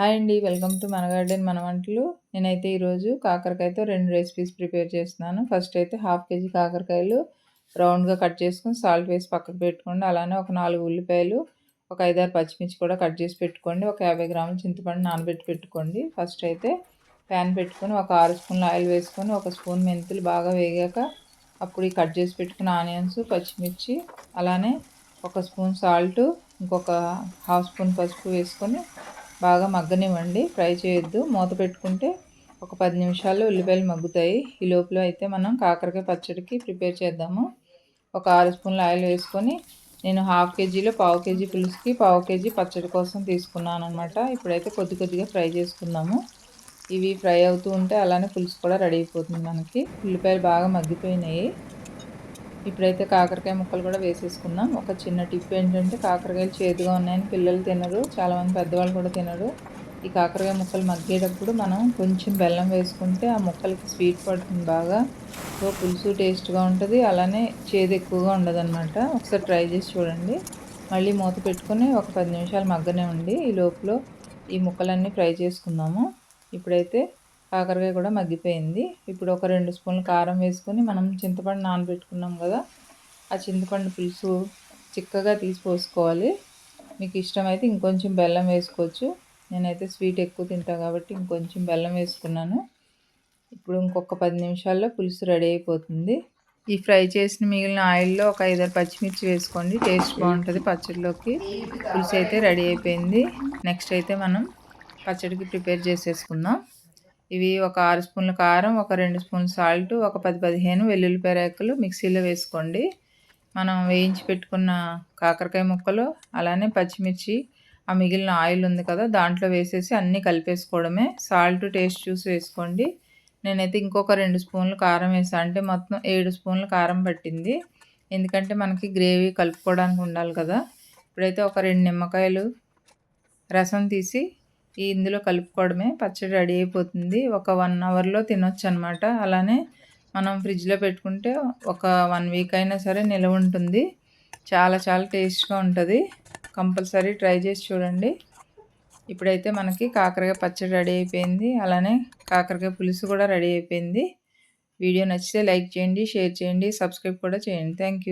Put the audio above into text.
Hi అండి welcome to మన garden మన వంటలు. నేనైతే ఈరోజు కాకరకాయతో రెండు రెసిపీస్ ప్రిపేర్ చేస్తున్నాను. ఫస్ట్ అయితే హాఫ్ కేజీ కాకరకాయలు రౌండ్గా కట్ చేసుకొని సాల్ట్ వేసి పక్కకు పెట్టుకోండి. అలానే ఒక నాలుగు ఉల్లిపాయలు ఒక ఐదారు పచ్చిమిర్చి కూడా కట్ చేసి పెట్టుకోండి. ఒక యాభై గ్రాముల చింతపండు నానబెట్టి పెట్టుకోండి. ఫస్ట్ అయితే ప్యాన్ పెట్టుకొని ఒక ఆరు స్పూన్లు ఆయిల్ వేసుకొని ఒక స్పూన్ మెంతులు బాగా వేగాక అప్పుడు ఈ కట్ చేసి పెట్టుకున్న ఆనియన్స్ పచ్చిమిర్చి అలానే ఒక స్పూన్ సాల్ట్ ఇంకొక హాఫ్ స్పూన్ పసుపు వేసుకొని బాగా మగ్గనివ్వండి. ఫ్రై చేయొద్దు. మూత పెట్టుకుంటే ఒక పది నిమిషాల్లో ఉల్లిపాయలు మగ్గుతాయి. ఈ లోపల అయితే మనం కాకరకాయ పచ్చడికి ప్రిపేర్ చేద్దాము. ఒక ఆరు స్పూన్ల ఆయిల్ వేసుకొని నేను హాఫ్ కేజీలో పావు కేజీ పులుసుకి పావు కేజీ పచ్చడి కోసం తీసుకున్నాను అనమాట ఇప్పుడైతే కొద్ది కొద్దిగా ఫ్రై చేసుకుందాము. ఇవి ఫ్రై అవుతూ ఉంటే అలానే పులుసు కూడా రెడీ అయిపోతుంది మనకి. ఉల్లిపాయలు బాగా మగ్గిపోయినాయి. ఇప్పుడైతే కాకరకాయ ముక్కలు కూడా వేసేసుకున్నాం. ఒక చిన్న టిప్ ఏంటంటే కాకరకాయలు చేదుగా ఉన్నాయని పిల్లలు తినరు. చాలామంది పెద్దవాళ్ళు కూడా తినరు. ఈ కాకరకాయ ముక్కలు మగ్గేటప్పుడు మనం కొంచెం బెల్లం వేసుకుంటే ఆ ముక్కలకి స్వీట్ పడుతుంది బాగా. సో పులుసు టేస్ట్గా ఉంటుంది. అలానే చేదు ఎక్కువగా ఉండదన్నమాట. ఒకసారి ట్రై చేసి చూడండి. మళ్ళీ మూత పెట్టుకుని ఒక పది నిమిషాలు మగ్గనే ఉండి ఈ లోపల ఈ ముక్కలన్నీ ఫ్రై చేసుకుందాము. ఇప్పుడైతే కాకరకాయ కూడా మగ్గిపోయింది. ఇప్పుడు ఒక రెండు స్పూన్లు కారం వేసుకొని మనం చింతపండు నానబెట్టుకున్నాం కదా ఆ చింతపండు పులుసు చిక్కగా తీసి పోసుకోవాలి. మీకు ఇష్టమైతే ఇంకొంచెం బెల్లం వేసుకోవచ్చు. నేనైతే స్వీట్ ఎక్కువ తింటాను కాబట్టి ఇంకొంచెం బెల్లం వేసుకున్నాను. ఇప్పుడు ఇంకొక పది నిమిషాల్లో పులుసు రెడీ అయిపోతుంది. ఈ ఫ్రై చేసిన మిగిలిన ఆయిల్లో ఒక ఐదారు పచ్చిమిర్చి వేసుకోండి. టేస్ట్ బాగుంటుంది పచ్చడిలోకి. పులుసు అయితే రెడీ అయిపోయింది. నెక్స్ట్ అయితే మనం పచ్చడికి ప్రిపేర్ చేసేసుకుందాం. ఇవి ఒక ఆరు స్పూన్ల కారం ఒక రెండు స్పూన్ల సాల్ట్ ఒక పది పదిహేను వెల్లుల్లిపాయ రేకలు మిక్సీలో వేసుకోండి. మనం వేయించి పెట్టుకున్న కాకరకాయ ముక్కలు అలానే పచ్చిమిర్చి ఆ మిగిలిన ఆయిల్ ఉంది కదా దాంట్లో వేసేసి అన్నీ కలిపేసుకోవడమే. సాల్ట్ టేస్ట్ చూసి వేసుకోండి. నేనైతే ఇంకొక రెండు స్పూన్లు కారం వేసాను అంటే మొత్తం ఏడు స్పూన్లు కారం పట్టింది. ఎందుకంటే మనకి గ్రేవీ కలుపుకోవడానికి ఉండాలి కదా. ఇప్పుడైతే ఒక రెండు నిమ్మకాయలు రసం తీసి ఇందులో కలుపుకోవడమే. పచ్చడి రెడీ అయిపోతుంది. ఒక వన్ అవర్లో తినొచ్చు అనమాట అలానే మనం ఫ్రిడ్జ్లో పెట్టుకుంటే ఒక వన్ వీక్ అయినా సరే నిలవ ఉంటుంది. చాలా చాలా టేస్ట్గా ఉంటుంది. కంపల్సరీ ట్రై చేసి చూడండి. ఇప్పుడైతే మనకి కాకరకాయ పచ్చడి రెడీ అయిపోయింది. అలానే కాకరకాయ పులుసు కూడా రెడీ అయిపోయింది. వీడియో నచ్చితే లైక్ చేయండి షేర్ చేయండి సబ్స్క్రైబ్ కూడా చేయండి. థ్యాంక్